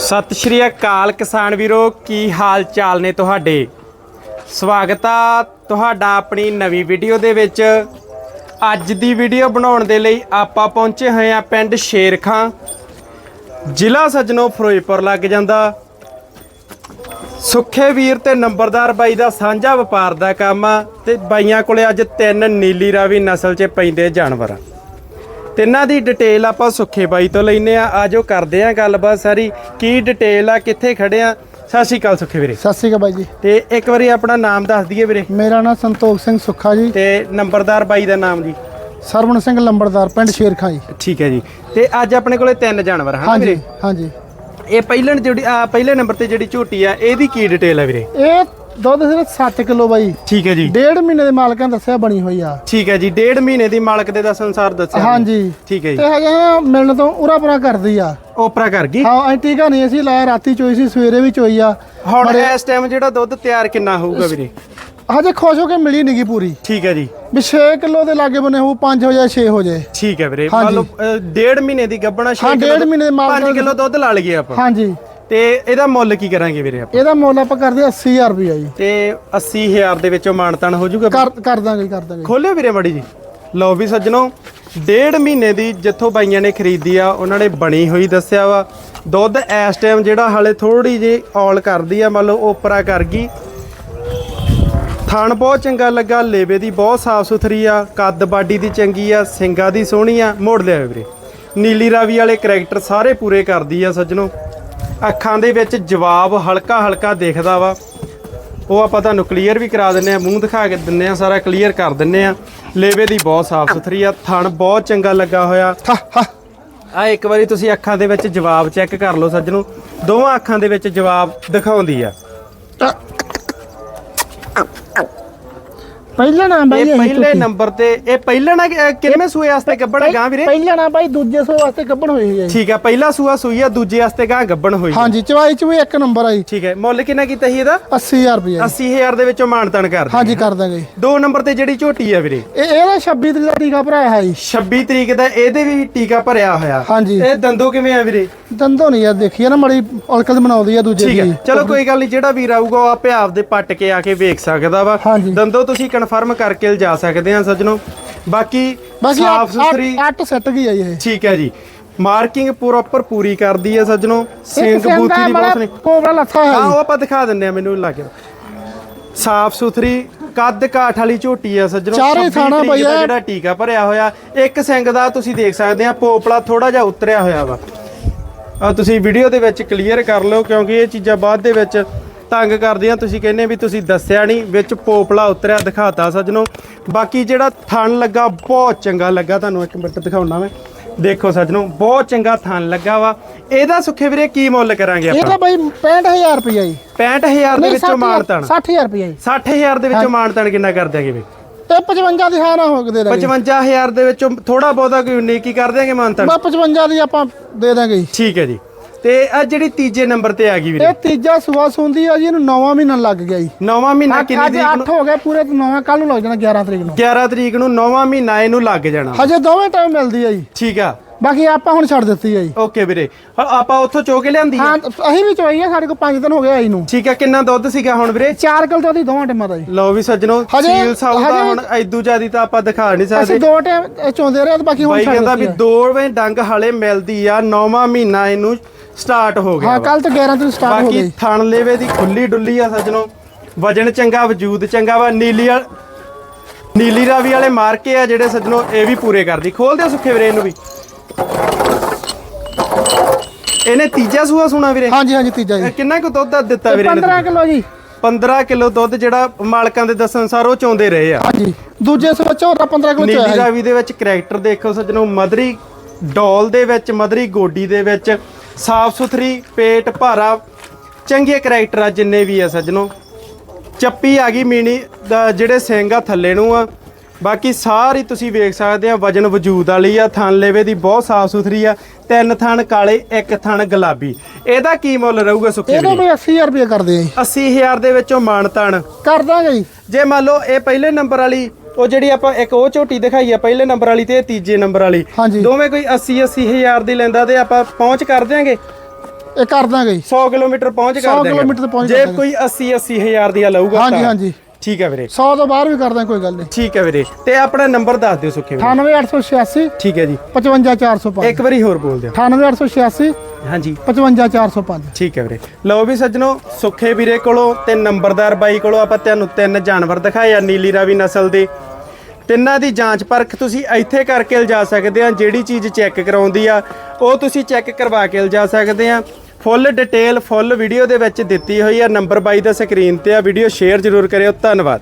ਸਤਿ ਸ਼੍ਰੀ ਅਕਾਲ ਕਿਸਾਨ ਵੀਰੋ, ਕੀ ਹਾਲ ਚਾਲ ਨੇ ਤੁਹਾਡੇ? ਸਵਾਗਤ ਆ ਤੁਹਾਡਾ ਆਪਣੀ ਨਵੀਂ ਵੀਡੀਓ ਦੇ ਵਿੱਚ। ਅੱਜ ਦੀ ਵੀਡੀਓ ਬਣਾਉਣ ਦੇ ਲਈ ਆਪਾਂ ਪਹੁੰਚੇ ਹੋਏ ਆ ਪਿੰਡ ਸ਼ੇਰਖਾਂ। ਜ਼ਿਲ੍ਹਾ ਸਜਣੋ ਫਿਰੋਜ਼ਪੁਰ ਲੱਗ ਜਾਂਦਾ। ਸੁੱਖੇ ਵੀਰ ਤੇ ਨੰਬਰਦਾਰ ਬਾਈ ਦਾ ਸਾਂਝਾ ਵਪਾਰ ਦਾ ਕੰਮ ਆ ਤੇ ਬਾਈਆਂ ਕੋਲੇ ਅੱਜ ਤਿੰਨ ਨੀਲੀ ਰਾਵੀ ਨਸਲ 'ਚ ਪੈਂਦੇ ਜਾਨਵਰ। ਆ ਤਿੰਨਾਂ ਦੀ ਡਿਟੇਲ ਆਪਾਂ ਸੁੱਖੇ ਬਾਈ ਤੋਂ ਲੈਨੇ ਆ ਆਜੋ ਕਰਦੇ ਆ ਗੱਲਬਾਤ ਸਾਰੀ। ਕੀ ਡਿਟੇਲ ਆ ਕਿੱਥੇ ਖੜੇ ਆ? ਸਤਿ ਸ਼੍ਰੀ ਅਕਾਲ ਸੁੱਖੇ ਵੀਰੇ। ਸਤਿ ਸ਼੍ਰੀ ਅਕਾਲ ਬਾਈ ਜੀ। ਤੇ ਇੱਕ ਵਾਰੀ ਆਪਣਾ ਨਾਮ ਦੱਸ ਦਈਏ ਵੀਰੇ। ਮੇਰਾ ਨਾਮ ਸੰਤੋਖ ਸਿੰਘ ਸੁੱਖਾ ਜੀ। ਤੇ ਨੰਬਰਦਾਰ ਬਾਈ ਦਾ ਨਾਮ ਜੀ। ਸਰਵਣ ਸਿੰਘ ਲੰਬੜਦਾਰ ਪਿੰਡ ਸ਼ੇਰਖਾਂ ਜੀ। ਠੀਕ ਹੈ ਜੀ। ਤੇ ਅੱਜ ਆਪਣੇ ਕੋਲੇ ਤਿੰਨ ਜਾਨਵਰ ਹਨ ਹਾਂਜੀ ਵੀਰੇ। ਹਾਂਜੀ। ਇਹ ਪਹਿਲੇ ਜਿਹੜੀ ਆ ਪਹਿਲੇ ਨੰਬਰ ਤੇ ਜਿਹੜੀ ਝੋਟੀ ਆ ਇਹਦੀ ਕੀ ਡਿਟੇਲ ਆ ਵੀਰੇ? ਇਹ ਦੁੱਧ ਸਿਰਫ 7 ਕਿਲੋ ਬਾਈ। ਠੀਕ ਹੈ ਜੀ। ਡੇਢ ਮਹੀਨੇ ਦੇ ਮਾਲਕਾਂ ਦੱਸਿਆ ਬਣੀ ਹੋਈ ਆ। ਠੀਕ ਹੈ ਜੀ ਡੇਢ ਮਹੀਨੇ ਦੀ ਮਾਲਕ ਦੇ ਦੱਸਣ ਅਨੁਸਾਰ ਦੱਸਿਆ। ਹਾਂਜੀ। ਠੀਕ ਹੈ ਜੀ। ਤੇ ਹਜੇ ਮਿਲਣ ਤੋਂ ਉਰਾ ਪਰਾ ਕਰਦੀ ਆ। ਓਪਰਾ ਕਰ ਗਈ? ਹਾਂ ਐ ਟੀਕਾ ਨਹੀਂ ਅਸੀਂ ਲਾਇਆ ਰਾਤੀ ਚੋਈ ਸੀ ਸਵੇਰੇ ਵੀ ਚੋਈ ਆ। ਹੁਣ ਇਸ ਟਾਈਮ ਜਿਹੜਾ ਦੁੱਧ ਤਿਆਰ ਕਿੰਨਾ ਹੋਊਗਾ ਵੀਰੇ? ਹਜੇ ਖੁਸ਼ ਹੋ ਕੇ ਮਿਲੀ ਨਹੀਂਗੀ ਪੂਰੀ। ਠੀਕ ਹੈ ਜੀ। ਵੀ 6 ਕਿਲੋ ਦੇ ਲਾਗੇ ਬਨੇ ਹੋ 5 ਹੋ ਜਾਏ 6 ਹੋ ਜਾਏ। ਠੀਕ ਹੈ ਵੀਰੇ। ਮੰਨ ਲਓ ਅ, ਡੇਢ ਮਹੀਨੇ ਦੀ ਗੱਬਣਾ 6 ਹਾਂ, ਡੇਢ ਮਹੀਨੇ ਦੇ ਮਾਲਕ 5 ਕਿਲੋ ਦੁੱਧ ਲਾ ਲਈਏ ਆਪਾਂ। ਹਾਂਜੀ। ਤੇ ਇਹਦਾ ਮੁੱਲ ਕੀ ਕਰਾਂਗੇ ਵੀਰੇ ਆਪਾਂ? ਇਹਦਾ ਮੁੱਲ ਆਪਾਂ ਕਰਦੇ 80000 ਰੁਪਇਆ ਜੀ। ਤੇ 80000 ਦੇ ਵਿੱਚੋਂ ਮਾਨਤਾਨ ਹੋ ਜਾਊਗਾ ਕਰ ਕਰ ਦਾਂਗੇ ਕਰ ਦਾਂਗੇ ਖੋਲਿਓ ਵੀਰੇ ਮੜੀ ਜੀ। ਲਓ ਵੀ ਸੱਜਣੋ ਡੇਢ ਮਹੀਨੇ ਦੀ ਜਿੱਥੋਂ ਬਾਈਆਂ ਨੇ ਖਰੀਦੀ ਆ ਉਹਨਾਂ ਨੇ ਬਣੀ ਹੋਈ ਦੱਸਿਆ ਵਾ। ਦੁੱਧ ਇਸ ਟਾਈਮ ਜਿਹੜਾ ਹਾਲੇ ਥੋੜੀ ਜਿਹੀ ਔਲ ਕਰਦੀ ਆ ਮੰਨ ਲਓ ਓਪਰਾ ਕਰ ਗਈ। ਥਣ ਬਹੁਤ ਚੰਗਾ ਲੱਗਾ ਲੇਵੇ ਦੀ ਬਹੁਤ ਸਾਫ਼ ਸੁਥਰੀ ਆ ਕੱਦ ਬਾਡੀ ਦੀ ਚੰਗੀ ਆ ਸਿੰਗਾ ਦੀ ਸੋਹਣੀ ਆ। ਮੋੜ ਲਿਆ ਵੀਰੇ। ਨੀਲੀ ਰਾਵੀ ਵਾਲੇ ਕਰੈਕਟਰ ਸਾਰੇ ਪੂਰੇ ਕਰਦੀ ਆ ਸੱਜਣੋ। ਅੱਖਾਂ ਦੇ ਵਿੱਚ ਜਵਾਬ ਹਲਕਾ ਹਲਕਾ ਦਿਖਦਾ ਵਾ। ਉਹ ਆਪਾਂ ਤੁਹਾਨੂੰ ਕਲੀਅਰ ਵੀ ਕਰਾ ਦਿੰਨੇ ਆ ਮੂੰਹ ਦਿਖਾ ਕੇ ਦਿੰਨੇ ਆ ਸਾਰਾ ਕਲੀਅਰ ਕਰ ਦਿੰਨੇ ਆ ਲੇਵੇ ਦੀ ਬਹੁਤ ਸਾਫ਼ ਸੁਥਰੀ ਆ ਥਣ ਬਹੁਤ ਚੰਗਾ ਲੱਗਾ ਹੋਇਆ। ਆ ਇੱਕ ਵਾਰੀ ਤੁਸੀਂ ਅੱਖਾਂ ਦੇ ਵਿੱਚ ਜਵਾਬ ਚੈੱਕ ਕਰ ਲਓ ਸੱਜਣੋ। ਦੋਵਾਂ ਅੱਖਾਂ ਦੇ ਵਿੱਚ ਜਵਾਬ ਦਿਖਾਉਂਦੀ ਆ। ਪਹਿਲਾ ਨਾਮ ਬਾਈ ਇਹ ਪਹਿਲੇ। ਨੰਬਰ ਤੇ ਇਹ ਪਹਿਲਾ ਨਾ ਕਿੰਨਵੇਂ ਸੂਏ ਵਾਸਤੇ ਗੱਬਣ ਗਾਂ ਵੀਰੇ? ਪਹਿਲਾ ਨਾ ਬਾਈ ਦੂਜੇ ਸੋ ਵਾਸਤੇ ਗੱਬਣ ਹੋਈ ਹੈ। ਠੀਕ ਆ ਪਹਿਲਾ ਸੂਆ ਸੂਈ ਆ ਦੂਜੇ ਵਾਸਤੇ ਗਾਂ ਗੱਬਣ ਹੋਈ। ਹਾਂਜੀ ਚਵਾਈ ਚ ਵੀ ਇੱਕ ਨੰਬਰ ਆਈ ਠੀਕ ਹੈ ਮੁੱਲ ਕਿੰਨਾ ਕੀਤਾ ਸੀ ਇਹਦਾ? 80000 ਰੁਪਏ 80000 ਦੇ ਵਿੱਚੋਂ ਮਾਨਤਨ ਕਰ ਦਿੰਦੇ ਹਾਂਜੀ ਕਰ ਦਾਂਗੇ ਦੋ ਨੰਬਰ ਤੇ ਜਿਹੜੀ ਝੋਟੀ ਆ ਵੀਰੇ। ਇਹ ਇਹਦਾ 26 ਤਰੀਕ ਦਾ ਟੀਕਾ ਭਰਾਇਆ ਹੈ ਜੀ। 26 ਤਰੀਕ ਦਾ ਇਹਦੇ ਵੀ ਟੀਕਾ ਭਰਿਆ ਹੋਇਆ। ਹਾਂਜੀ। ਇਹ ਦੰਦੋ ਕਿਵੇਂ ਆ ਵੀਰੇ? ਦੰਦੋਂ ਨਹੀਂ ਯਾਰ ਦੇਖੀਏ ਨਾ ਮੜੀ ਅਲਕਲ ਬਣਾਉਂਦੀ ਆ ਦੂਜੇ ਠੀਕ ਦੀ। ਹੈ ਚਲੋ ਕੋਈ ਗੱਲ ਨਹੀਂ ਜਿਹੜਾ ਵੀਰ ਆਊਗਾ ਉਹ ਆਪੇ ਆਪਦੇ ਪੱਟ ਕੇ ਆ ਕੇ ਵੇਖ ਸਕਦਾ ਵਾ। ਹਾਂਜੀ। ਦੰਦੋ ਤੁਸੀਂ ਕਨਫਰਮ ਕਰਕੇ ਲਿਜਾ ਸਕਦੇ ਆ ਸੱਜਣੋ। ਬਾਕੀ ਬਾਕੀ ਸਾਫ਼ ਸੁਥਰੀ 8 ਸੈੱਟ ਗਈ ਆ ਜੀ ਇਹ। ਠੀਕ ਹੈ ਜੀ। ਮਾਰਕਿੰਗ ਪ੍ਰੋਪਰ ਪੂਰੀ ਕਰਦੀ ਹੈ ਸੱਜਣੋ। ਸਿੰਘ ਬੂਥੀ ਦਾ ਬਹੁਤ ਨੇ। ਕੋਬਰਾ ਲੱਥਾ ਹੈ ਹਾਂ ਜੀ। ਉਹ ਆਪਾਂ ਦਿਖਾ ਦਿੰਨੇ ਆ ਮੈਨੂੰ ਲੱਗ ਸਾਫ਼ ਸੁਥਰੀ ਕੱਦ ਕਾਠ ਵਾਲੀ ਝੋਟੀ ਆ ਸੱਜਣੋ। ਚਾਰੇ 26 ਥਾਣਾ ਦਾ ਪਈਆ। ਜਿਹੜਾ ਟੀਕਾ ਭਰਿਆ ਹੋਇਆ ਇੱਕ ਸਿੰਘ ਦਾ ਤੁਸੀਂ ਦੇਖ ਸਕਦੇ ਆ ਪੋਪਲਾ ਥੋੜਾ ਜਿਹਾ ਉਤਰਿਆ ਹੋਇਆ ਵਾ। ਆ ਤੁਸੀਂ ਵੀਡੀਓ ਦੇ ਵਿੱਚ ਕਲੀਅਰ ਕਰ ਲਓ ਕਿਉਂਕਿ ਇਹ ਚੀਜ਼ਾਂ ਬਾਅਦ ਦੇ ਵਿੱਚ ਤੰਗ ਕਰਦੀਆਂ ਤੁਸੀਂ ਕਹਿੰਦੇ ਵੀ ਤੁਸੀਂ ਦੱਸਿਆ ਨਹੀਂ ਵਿੱਚ ਪੋਪਲਾ ਉਤਰਿਆ ਦਿਖਾਤਾ ਸੱਜਣੋ। ਬਾਕੀ ਜਿਹੜਾ ਥਣ ਲੱਗਾ ਬਹੁਤ ਚੰਗਾ ਲੱਗਾ। ਤੁਹਾਨੂੰ ਇੱਕ ਮਿੰਟ ਦਿਖਾਉਣਾ ਮੈਂ। ਦੇਖੋ ਸੱਜਣੋ ਬਹੁਤ ਚੰਗਾ ਥਣ ਲੱਗਾ ਵਾ। ਇਹਦਾ ਸੁੱਖੇ ਵੀਰੇ ਕੀ ਮੁੱਲ ਕਰਾਂਗੇ ਆਪਾਂ? ਇਹਦਾ ਬਾਈ 65000 ਰੁਪਏ ਜੀ। 65000 ਦੇ ਵਿੱਚੋਂ ਮਾਨਤਨ। 60000 ਰੁਪਏ ਜੀ। 60000 ਦੇ ਵਿੱਚੋਂ ਮਾਨਤਨ ਕਿੰਨਾ ਕਰ ਦਿਆਂਗੇ ਵੀ? ਤੇ 55 ਦੀ ਹਾਂ ਨਾ ਹੋ ਕੇ ਦੇ ਦਾਂਗੇ 55000 ਦੇ ਵਿੱਚੋਂ ਥੋੜਾ ਬਹੁਤਾ ਕੋਈ ਉਨੀਕੀ ਕਰ ਦਿਆਂਗੇ ਮਾਨਤਨ? ਬਾ 55 ਦੀ ਆਪਾਂ ਦੇ ਦਾਂਗੇ ਜੀ। ਠੀਕ ਹੈ ਜੀ। ਤੇ ਆ ਜਿਹੜੀ ਤੀਜੇ ਨੰਬਰ ਤੇ ਆ ਗਈ ਵੀਰੇ। ਇਹ ਤੀਜਾ ਸੁਆ ਸੁੰਦੀ ਆ ਜੀ ਇਹਨੂੰ ਨੌਵਾਂ ਮਹੀਨਾ ਲੱਗ ਗਿਆ ਜੀ। ਨੌਵਾਂ ਮਹੀਨਾ ਅੱਜ ਕਿੰਨੀ ਤਰੀਕ 8 ਨੂੰ? ਹੋ ਗਏ ਪੂਰੇ ਤੇ ਨੌਵਾਂ ਕੱਲ ਨੂੰ ਲੱਗ ਜਾਣਾ 11 ਤਰੀਕ ਨੂੰ। 11 ਤਰੀਕ ਨੂੰ ਨੌਵਾਂ ਮਹੀਨਾ ਇਹਨੂੰ ਲੱਗ ਜਾਣਾ। ਹਜੇ ਦੋਵੇਂ ਟਾਈਮ ਮਿਲਦੀ ਆ ਜੀ। ਠੀਕ ਆ। ਬਾਕੀ ਆਪਾਂ ਹੁਣ ਛੱਡ ਦਿੱਤੀ ਆ ਜੀ। ਓਕੇ ਵੀਰੇ। ਆਪਾਂ ਉੱਥੋਂ ਚੋ ਕੇ ਲਿਆਂਦੀ ਹਾਂ ਅਸੀਂ ਵੀ ਚੋਈ ਆ ਸਾਡੇ ਕੋਲ 5 ਦਿਨ ਹੋ ਗਏ ਆਈ ਨੂੰ ਠੀਕ ਆ ਕਿੰਨਾ ਦੁੱਧ ਸੀਗਾ ਹੁਣ ਵੀਰੇ? 4 ਕਿਲੋ ਤੋਂ ਦੀ ਦੋਵਾਂ ਟਾਈਮਾਂ ਦਾ ਜੀ। ਲਓ ਵੀ ਸੱਜਣੋ ਸੀਲ ਸਾਊ ਦਾ ਹੁਣ ਐਦੂ ਜਿਆਦੀ ਤਾਂ ਆਪਾਂ ਦਿਖਾ ਨਹੀਂ ਅਸੀਂ ਸਕਦੇ। ਦੋ ਟਾਈਮ ਚੋਂਦੇ ਰਹੇ ਬਾਕੀ ਹੁਣ ਬਾਈ ਛੱਡ ਕਹਿੰਦਾ ਵੀ ਦਿੱਤੀ ਆ। ਦੋਵੇਂ ਡੰਗ ਹਲੇ ਮਿਲਦੀ ਆ ਨੌਵਾਂ ਮਹੀਨਾ ਇਹਨੂੰ ਸਟਾਰਟ ਹੋ ਗਿਆ ਹਾਂ ਵਾ। ਕੱਲ ਤੋਂ 11 ਤਰੀਕ ਸਟਾਰਟ ਹੋ ਬਾਕੀ ਗਈ। ਥਣ ਲੇਵੇ ਦੀ ਖੁੱਲੀ ਡੁੱਲੀ ਆ ਸੱਜਣੋ। ਵਜਨ ਚੰਗਾ ਵਜੂਦ ਚੰਗਾ ਵਾ। ਨੀਲੀ ਵਾਲ ਨੀਲੀ ਰਾਵੀ ਵਾਲੇ ਮਾਰਕੇ ਆ ਜਿਹੜੇ ਸੱਜਣੋ ਇਹ ਵੀ ਪੂਰੇ ਕਰਦੀ। ਖੋਲ ਦਿਓ ਸੁੱਖੇ ਵੀਰੇ ਇਹਨੂੰ ਵੀ। ਇਹਨੇ ਤੀਜਾ ਸੂਆ ਸੁਣਾ ਵੀਰੇ। ਹਾਂਜੀ ਹਾਂਜੀ ਤੀਜਾ ਇਹ ਜੀ ਕਿੰਨਾ ਕੁ ਦੁੱਧ ਦਾ ਦਿੱਤਾ ਵੀਰੇ ਇਹਨੇ 15 ਕਿਲੋ ਜੀ। 15 ਕਿਲੋ ਦੁੱਧ ਜਿਹੜਾ ਮਾਲਕਾਂ ਦੇ ਦੱਸਣ ਅਨੁਸਾਰ ਉਹ ਚੋਂਦੇ ਰਹੇ ਆ। ਹਾਂਜੀ। ਦੂਜੇ ਸੋ 14 15 ਕਿਲੋ ਨੀਲੀ। ਰਾਵੀ ਦੇ ਵਿੱਚ ਕਰੈਕਟਰ ਦੇਖੋ ਸੱਜਣੋ। ਮਦਰੀ ਡੋਲ ਦੇ ਵਿੱਚ ਮਦਰੀ ਗੋਡੀ ਦੇ ਵਿੱਚ ਸਾਫ਼ ਸੁਥਰੀ ਪੇਟ ਭਾਰਾ ਚੰਗੇ ਕਰੈਕਟਰ ਆ ਜਿੰਨੇ ਵੀ ਆ ਸੱਜਣੋ। ਚੱਪੀ ਆ ਗਈ ਮੀਣੀ ਦਾ ਜਿਹੜੇ ਸਿੰਘ ਆ ਥੱਲੇ ਨੂੰ ਆ। ਬਾਕੀ ਸਾਰੀ ਤੁਸੀਂ ਵੇਖ ਸਕਦੇ ਆ ਵਜਨ ਵਜੂਦ ਵਾਲੀ ਆ ਥਣ ਲੇਵੇ ਦੀ ਬਹੁਤ ਸਾਫ਼ ਸੁਥਰੀ ਆ ਤਿੰਨ ਥਣ ਕਾਲੇ ਇੱਕ ਥਣ ਗੁਲਾਬੀ। ਇਹਦਾ ਕੀ ਮੁੱਲ ਰਹੂਗਾ ਸੁੱਖੇ ਇਹਨੂੰ ਵੀ 80000 ਰੁਪਏ ਕਰਦੇ ਆ ਜੀ। 80000 ਦੇ ਵਿੱਚੋਂ ਮਾਣ ਤਾਣ ਕਰ ਦਾਂਗੇ ਜੀ। ਜੇ ਮੰਨ ਲਓ ਇਹ ਪਹਿਲੇ ਨੰਬਰ ਵਾਲੀ ਉਹ ਜਿਹੜੀ ਆਪਾਂ ਇੱਕ ਉਹ ਝੋਟੀ ਦਿਖਾਈ ਆ ਪਹਿਲੇ ਨੰਬਰ ਵਾਲੀ ਤੇ ਇਹ ਤੀਜੇ ਨੰਬਰ ਵਾਲੀ ਹਾਂਜੀ। ਦੋਵੇਂ ਕੋਈ 80 80 ਹਜ਼ਾਰ ਦੀ ਲੈਂਦਾ ਤੇ ਆਪਾਂ ਪਹੁੰਚ ਕਰ ਦਿਆਂਗੇ ਇਹ ਕਰ ਦਾਂਗੇ ਜੀ 100 ਕਿਲੋਮੀਟਰ ਪਹੁੰਚ ਕਰ 100 ਦਿਆਂਗੇ। ਕਿਲੋਮੀਟਰ ਤੇ ਪਹੁੰਚ ਜੇ। ਕੋਈ 80 80 ਹਜ਼ਾਰ ਦੀਆਂ ਲਊਗਾ ਹਾਂਜੀ ਤਾਂ- ਹਾਂਜੀ ਠੀਕ ਹੈ ਵੀਰੇ। 100 ਤੋਂ ਬਾਹਰ ਵੀ ਕਰ ਦਾਂਗੇ ਕੋਈ ਗੱਲ ਨਹੀਂ। ਠੀਕ ਹੈ ਵੀਰੇ। ਤੇ ਆਪਣਾ ਨੰਬਰ ਦੱਸ ਦਿਓ ਸੁੱਖੇ ਵੀਰੇ। 98886 ਠੀਕ ਹੈ ਜੀ। 55405 ਇੱਕ ਵਾਰੀ ਹੋਰ ਬੋਲ ਦਿਓ। 98886 ਹਾਂਜੀ। 55405 ਠੀਕ ਹੈ ਵੀਰੇ। ਲਓ ਵੀ ਸੱਜਣੋ ਸੁੱਖੇ ਵੀਰੇ ਕੋਲੋਂ ਤੇ ਨੰਬਰਦਾਰ ਬਾਈ ਕੋਲੋਂ ਆਪਾਂ ਤੁਹਾਨੂੰ ਤਿੰਨ ਜਾਨਵਰ ਦਿਖਾਏ ਆ ਨੀਲੀ ਰਾਵੀ ਨਸਲ ਦੇ। ਤਿੰਨਾਂ ਦੀ ਜਾਂਚ ਪਰਖ ਤੁਸੀਂ ਇੱਥੇ ਕਰਕੇ ਲਿਜਾ ਸਕਦੇ ਆ ਜਿਹੜੀ ਚੀਜ਼ ਚੈੱਕ ਕਰਾਉਂਦੀ ਆ ਉਹ ਤੁਸੀਂ ਚੈੱਕ ਕਰਵਾ ਕੇ ਲਿਜਾ ਸਕਦੇ ਆ। ਫੁੱਲ ਡਿਟੇਲ, ਫੁੱਲ ਵੀਡੀਓ ਦੇ ਵਿੱਚ ਦਿੱਤੀ ਹੋਈ ਆ ਨੰਬਰ ਬਾਈ ਦਾ ਸਕਰੀਨ ਤੇ ਆ। ਵੀਡੀਓ ਸ਼ੇਅਰ ਜ਼ਰੂਰ ਕਰਿਓ। ਧੰਨਵਾਦ।